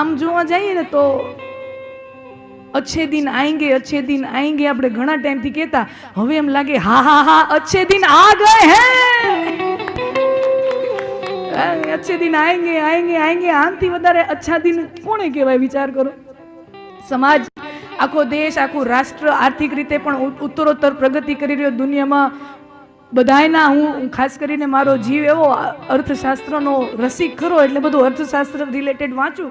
આમ જોવા જઈએ ને તો અચ્છે દિન આએંગે અચ્છે દિન આએંગે આપણે ઘણા ટાઈમથી કહેતા, હવે એમ લાગે, હા હા હા અચ્છે દિન આ ગયે હે! અચ્છે દિન આએંગે આએંગે આએંગે આમથી વધારે અચ્છા દિન કોને કહેવાય, વિચાર કરો. સમાજ, આખો દેશ, આખું રાષ્ટ્ર આર્થિક રીતે પણ ઉત્તરોત્તર પ્રગતિ કરી રહ્યો દુનિયામાં. બધાયના હું ખાસ કરીને મારો જીવ એવો અર્થશાસ્ત્રનો રસિક ખરો, એટલે બધું અર્થશાસ્ત્ર રિલેટેડ વાંચું.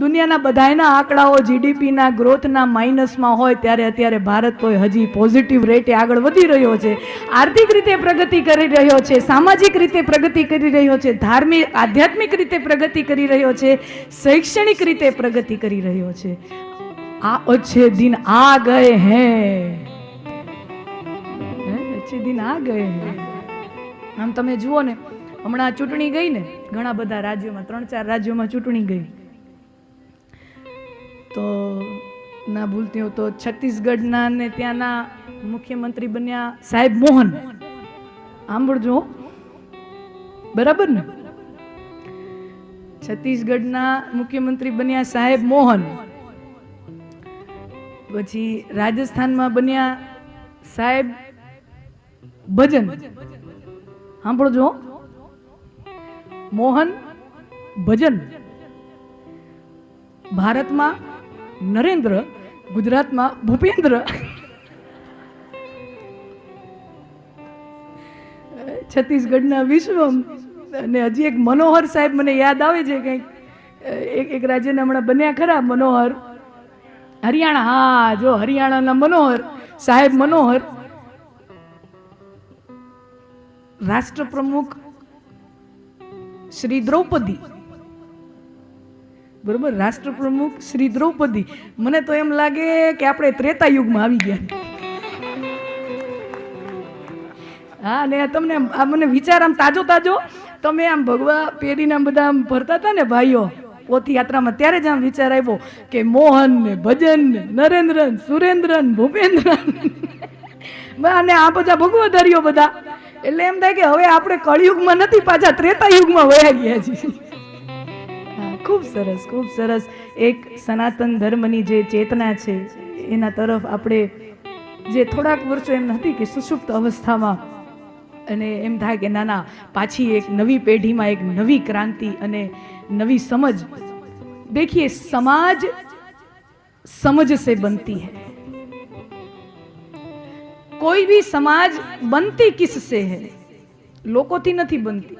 દુનિયાના બધાયના આંકડાઓ જીડીપીના ગ્રોથના માઇનસમાં હોય ત્યારે અત્યારે ભારત તો હજી પોઝિટિવ રેટે આગળ વધી રહ્યો છે. આર્થિક રીતે પ્રગતિ કરી રહ્યો છે સામાજિક રીતે પ્રગતિ કરી રહ્યો છે ધાર્મિક આધ્યાત્મિક રીતે પ્રગતિ કરી રહ્યો છે શૈક્ષણિક રીતે પ્રગતિ કરી રહ્યો છે. આ અચ્છે દિન આ ગયે હે, અચ્છે દિન આ ગયે હે. આમ તમે જુઓ ને હમણાં ચૂંટણી ગઈ ને ઘણા બધા રાજ્યોમાં ત્રણ ચાર રાજ્યોમાં ચૂંટણી ગઈ. તો ના ભૂલતી હું તો છત્તીસગઢના ને ત્યાંના મુખ્યમંત્રી બન્યા સાહેબ મોહન. સાંભળજો બરાબર ને? છત્તીસગઢના મુખ્યમંત્રી બન્યા સાહેબ મોહન. પછી રાજસ્થાનમાં બન્યા સાહેબ ભજન. સાંભળજો મોહન ભજન. ભારતમાં નરેન્દ્ર, ગુજરાતમાં ભૂપેન્દ્ર. છત્તીસગઢના વિશ્વમ અને હજી એક મનોહર સાહેબ મને યાદ આવે છે કંઈક. એક એક રાજ્યના હમણાં બન્યા ખરા, મનોહર. હરિયાણા, હા, જો હરિયાણાના મનોહર, સાહેબ મનોહર. રાષ્ટ્ર પ્રમુખ શ્રી દ્રૌપદી. બરોબર? રાષ્ટ્ર પ્રમુખ શ્રી દ્રૌપદી. મને તો એમ લાગે કે આપણે ત્રેતા યુગમાં આવી ગયા. હા ને તમને આ મને વિચાર આમ તાજો તાજો. તમે આમ ભગવા પેરીને બધા આમ ભરતા હતા ને ભાઈઓ પોથી યાત્રામાં ત્યારે જ આમ વિચાર આવ્યો કે મોહન ને ભજન ને નરેન્દ્ર ને સુરેન્દ્ર ભૂપેન્દ્ર ને અને આ બધા ભગવધારીઓ બધા. એટલે એમ થાય કે હવે આપણે કળિયુગમાં નથી, પાછા ત્રેતા યુગમાં વયા ગયા છીએ. ખૂબ સરસ ખૂબ સરસ એક સનાતન ધર્મની જે ચેતના છે, એના તરફ આપણે જે થોડાક વર્ષો એમ નથી કે સુષુપ્ત અવસ્થામાં અને એમ થાય કે નાના, પાછી એક નવી પેઢીમાં એક નવી ક્રાંતિ અને નવી સમજ. દેખીએ, સમાજ સમજ સે બનતી હૈ. કોઈ ભી સમાજ બનતી કિસસે હૈ? લોકોથી નથી બનતી.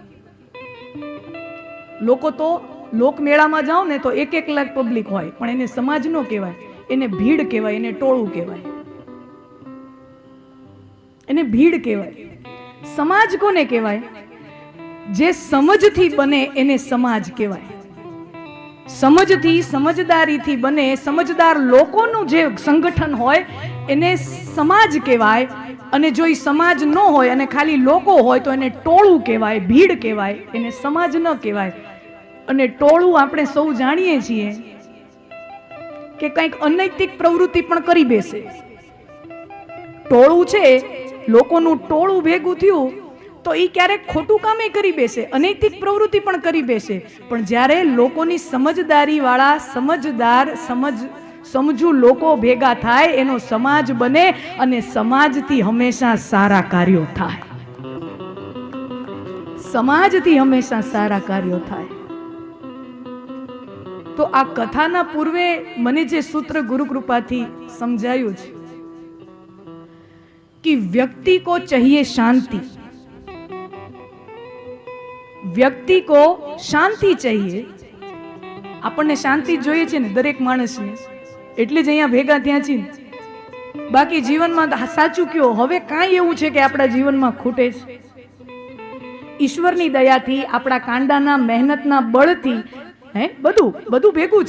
લોકો તો લોકમેળામાં જાઓ ને તો એક એક લાખ પબ્લિક હોય. પણ એને સમાજ નો કહેવાય, એને ભીડ કહેવાય, એને ટોળું કહેવાય. એને ભીડ કહેવાય. સમાજ કોને કહેવાય? જે સમજથી બને એને સમાજ કહેવાય. સમજથી, સમજદારીથી બને, સમજદાર લોકોનું જે સંગઠન હોય, એને સમાજ કહેવાય. અને જો એ સમાજ ન હોય અને ખાલી લોકો હોય તો એને ટોળું કહેવાય, ભીડ કહેવાય, એને સમાજ ન કહેવાય. અને ટોળું આપણે સૌ જાણીએ છીએ કે કંઈક અનૈતિક પ્રવૃત્તિ પણ કરી બેસે. ટોળું છે, લોકોનું ટોળું ભેગું થયું, તો એ ક્યારેક ખોટું કામે કરી બેસે, અનૈતિક પ્રવૃત્તિ પણ કરી બેસે. પણ જ્યારે લોકોની સમજદારી વાળા સમજદાર સમજ સમજુ લોકો ભેગા થાય, એનો સમાજ બને અને સમાજથી હંમેશા સારા કાર્યો થાય. સમાજથી હંમેશા સારા કાર્યો થાય. તો આ કથાના પૂર્વે મને જે સૂત્ર ગુરુકૃપાથી સમજાયું છે કે વ્યક્તિ કો ચાહીએ શાંતિ. વ્યક્તિ કો શાંતિ ચાહીએ. આપણને શાંતિ જોઈએ છે ને દરેક માણસને. એટલે જ અહીંયા ભેગા ત્યાં છીએ બાકી જીવનમાં સાચું કયો? હવે કાંઈ એવું છે કે આપણા જીવનમાં ખૂટે છે. ઈશ્વરની દયાથી, આપણા કાંડાના મહેનતના બળથી હે? બધું બધું ભેગું જ.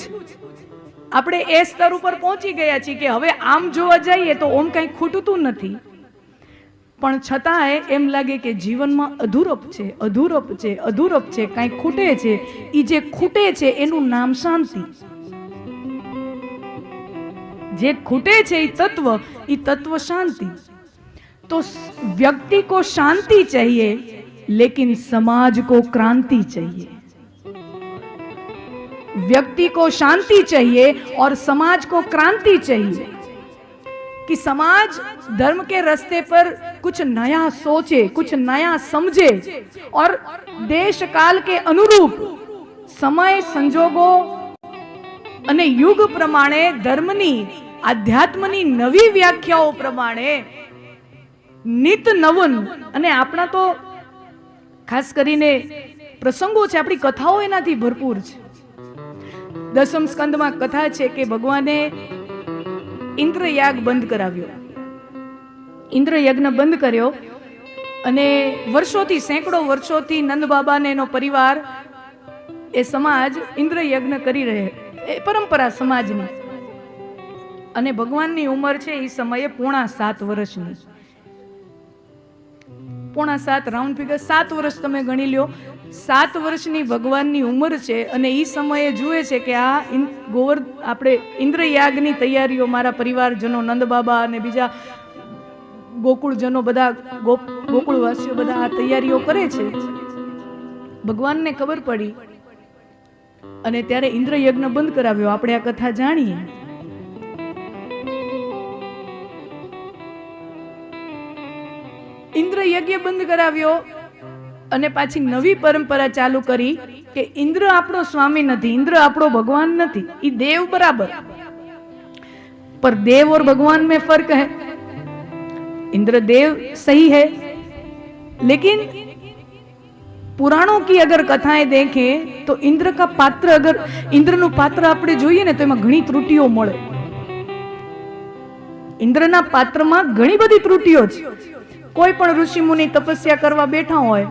આપણે એ સ્તર ઉપર પહોંચી ગયા છીએ કે હવે આમ જોવા જઈએ તો ઓમ કંઈ ખૂટતું નથી. પણ છતાંય એમ લાગે કે જીવનમાં અધૂરપ છે અધૂરપ છે અધૂરપ છે, કાંઈ ખૂટે છે. એ જે ખૂટે છે એનું નામ શાંતિ. જે ખૂટે છે એ તત્વ એ તત્વ શાંતિ. તો વ્યક્તિ કો શાંતિ ચાહીએ, લેકિન સમાજ કો ક્રાંતિ ચાહીએ. व्यक्ति को शांति चाहिए और समाज को क्रांति चाहिए कि समाज धर्म के रास्ते पर कुछ नया सोचे कुछ नया समझे और देश काल के अनुरूप સમય સંજોગો અને યુગ પ્રમાણે ધર્મની આધ્યાત્મની નવી વ્યાખ્યાઓ પ્રમાણે નિત નવન અને આપણા તો ખાસ કરીને પ્રસંગો છે આપણી કથાઓ એનાથી ભરપૂર છે દસમ સ્કંદમાં કથા છે કે ભગવાને ઇન્દ્રયાગ બંધ કરાવ્યો. ઇન્દ્રયજ્ઞ બંધ કર્યો અને વર્ષોથી, સેંકડો વર્ષોથી નંદ બાબા એનો પરિવાર, એ સમાજ ઇન્દ્રયજ્ઞ કરી રહે, એ પરંપરા સમાજની. અને ભગવાનની ઉંમર છે એ સમયે પૂણા સાત વર્ષની. પોણા સાત, રાઉન્ડ ફિગર સાત વર્ષ તમે ગણી લ્યો. સાત વર્ષની ભગવાનની ઉંમર છે અને એ સમયે જુએ છે કે આ ગોવર્ધ ગોવર આપણે ઇન્દ્રયાગની તૈયારીઓ મારા પરિવારજનો નંદ બાબા અને બીજા ગોકુળજનો બધા ગોકુળવાસીઓ બધા આ તૈયારીઓ કરે છે. ભગવાનને ખબર પડી અને ત્યારે ઇન્દ્રયજ્ઞ બંધ કરાવ્યો. આપણે આ કથા જાણીએ. યજ્ઞ બંધ કરાવ્યો અને પાછી નવી પરંપરા ચાલુ કરી કે ઇન્દ્ર આપણો સ્વામી નથી, ઇન્દ્ર આપણો ભગવાન નથી એ દેવ બરાબર. પર દેવ ઓર ભગવાન મેં ફર્ક હે. इंद्र देव सही है लेकिन પુરાણો કી અગર કથાએ દેખે તો ઇન્દ્ર કા પાત્ર અગર, ઇન્દ્રનું પાત્ર આપણે જોઈએ ને તો એમાં ઘણી ત્રુટીઓ મળે. ઇન્દ્રના પાત્રમાં ઘણી બધી ત્રુટિઓ છે. કોઈ પણ ઋષિ મુનિ તપસ્યા કરવા બેઠા હોય,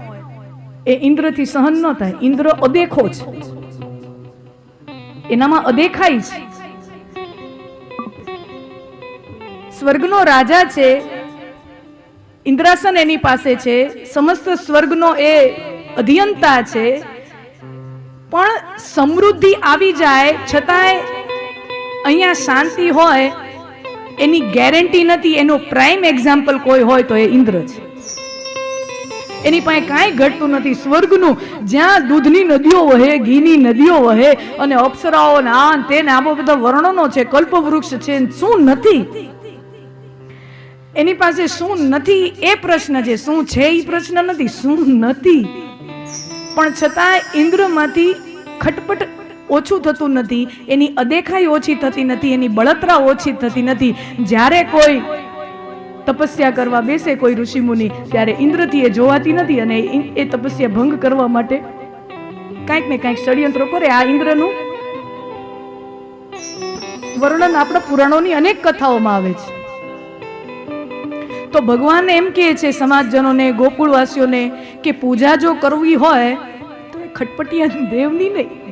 એ ઇન્દ્રથી સહન ન થાય. ઇન્દ્ર અદેખો છે. એનામાં અદેખાઈ છે. સ્વર્ગનો રાજા છે, ઇન્દ્રાસન એની પાસે છે, સમસ્ત સ્વર્ગનો એ અધિયંતા છે. પણ સમૃદ્ધિ આવી જાય, છતાંય અહીંયા શાંતિ હોય એની ગેરંટી નથી, એનો પ્રાઇમ એક્ઝામ્પલ કોઈ હોય તો એ ઇન્દ્ર છે. એની પાસે કાંઈ ઘટતું નથી, સ્વર્ગનું જ્યાં દૂધની નદીઓ વહે, ઘીની નદીઓ વહે અને અપ્સરાઓ ના તે ને આબો બધા વર્ણનો છે, કલ્પવૃક્ષ છે શું નથી? એની પાસે શું નથી એ પ્રશ્ન છે, શું છે એ પ્રશ્ન નથી, શું નથી? પણ છતાં ઇન્દ્રમાંથી ખટપટ ઓછું થતું નથી, એની અદેખાઈ ઓછી થતી નથી, એની બળતરા ઓછી થતી નથી. જ્યારે કોઈ તપસ્યા કરવા બેસે કોઈ ઋષિ મુનિ ત્યારે ઇન્દ્રથી એ જોવાતી નથી અને એ- તપસ્યા ભંગ કરવા માટે કાંઈક ને કાંઈક ષડયંત્ર કરે. આ ઇન્દ્રનું વર્ણન આપણા પુરાણોની અનેક કથાઓમાં આવે છે. તો ભગવાન એમ કહે છે સમાજજનોને, ગોકુળવાસીઓને કે પૂજા જો કરવી હોય, તો ખટપટિયા દેવની નહીં.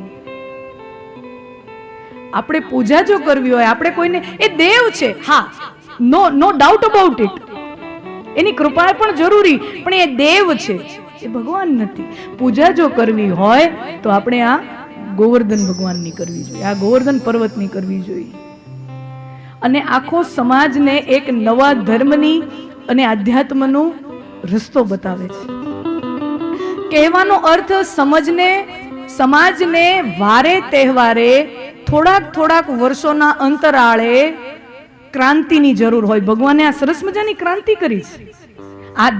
આપણે પૂજા જો કરવી હોય, આપણે કોઈને એ દેવ છે. હા. No no doubt about it એની કૃપા પણ જરૂરી, પણ એ દેવ છે. એ ભગવાન નથી. પૂજા જો કરવી હોય, તો આપણે આ ગોવર્ધન ભગવાનની કરવી જોઈએ. આ ગોવર્ધન પર્વતની કરવી જોઈએ. અને આખો સમાજને એક નવા ધર્મની અને આધ્યાત્મનો રસ્તો બતાવે છે. કહેવાનો અર્થ, સમજને સમાજને વારે તહેવારે થોડાક થોડાક વર્ષોના અંતરાળે ક્રાંતિની જરૂર હોય. ભગવાને આ સરસ મજાની ક્રાંતિ કરી છે. આ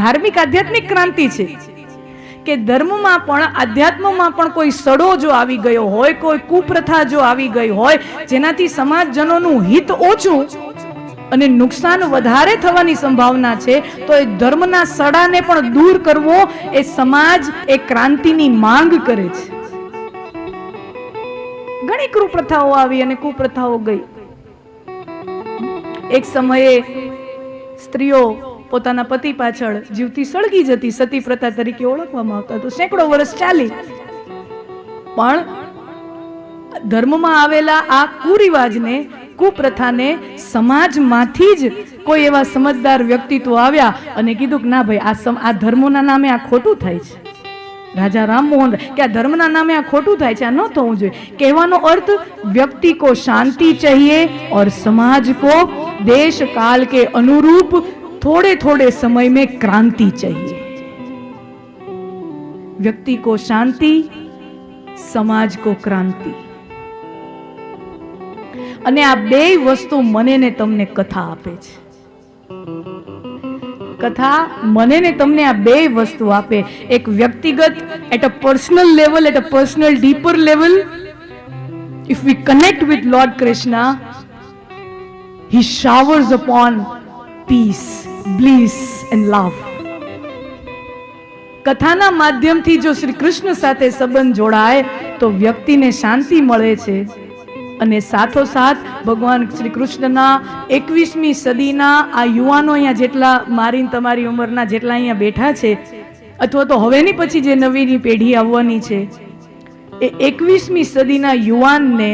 ધાર્મિક આધ્યાત્મિક ક્રાંતિ છે કે ધર્મમાં પણ, આધ્યાત્મમાં પણ કોઈ સડો જો આવી ગયો હોય, કોઈ કુપ્રથા જો આવી ગઈ હોય, જેનાથી સમાજજનોનું હિત ઓછું અને નુકસાન વધારે થવાની સંભાવના છે, તો એ ધર્મના સડાને પણ દૂર કરવો એ સમાજ એ ક્રાંતિની માંગ કરે છે. ઘણી કુપ્રથાઓ આવી અને કુપ્રથાઓ ગઈ. એક સમયે સ્ત્રીઓ પોતાના પતિ પાછળ જીવતી સળગી જતી સતી પ્રથા તરીકે ઓળખવામાં આવતા તો સેંકડો વર્ષ ચાલી. પણ ધર્મમાં આવેલા આ કુરિવાજને, કુપ્રથાને સમાજમાંથી જ કોઈ એવા સમજદાર વ્યક્તિત્વ આવ્યા અને કીધું કે ના ભાઈ, આ આ ધર્મોના નામે આ ખોટું થાય છે. રાજા રામમોહન કે આ ધર્મના નામે આ ખોટું થાય છે, આ ન થવું જોઈએ. કહેવાનો અર્થ, વ્યક્તિ કો શાંતિ ચાહીએ ઓર સમાજ કો દેશ કાલ કે અનુરૂપ થોડે થોડે સમય મેં ક્રાંતિ ચાહીએ. વ્યક્તિ કો શાંતિ, સમાજ કો ક્રાંતિ. અને આ બે વસ્તુ મને ને તમને કથા આપે છે. કથા મને ને તમને આ બે વસ્તુ આપે. એક વ્યક્તિગત at a personal level at a personal deeper level if we connect with Lord Krishna he showers upon peace bliss and love કથાના માધ્યમથી જો શ્રી કૃષ્ણ સાથે સંબંધ જોડાય, તો વ્યક્તિને શાંતિ મળે છે. અને સાથોસાથ ભગવાન શ્રી કૃષ્ણના એકવીસમી સદીના આ યુવાનો અહીંયા જેટલા મારી તમારી ઉંમરના જેટલા અહીંયા બેઠા છે, અથવા તો હવેની પછી જે નવીની પેઢી આવવાની છે, એ એકવીસમી સદીના યુવાનને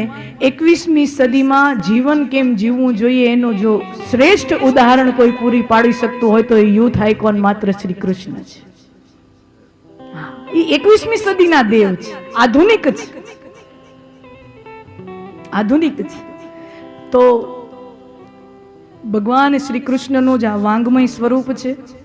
એકવીસમી સદીમાં જીવન કેમ જીવવું જોઈએ એનું જો શ્રેષ્ઠ ઉદાહરણ કોઈ પૂરી પાડી શકતું હોય તો એ યુથ આઇકોન માત્ર શ્રી કૃષ્ણ છે. એ એકવીસમી સદીના દેવ છે, આધુનિક છે. આધુનિક છે. તો ભગવાન શ્રી કૃષ્ણનું જ આ વાંગમય સ્વરૂપ છે.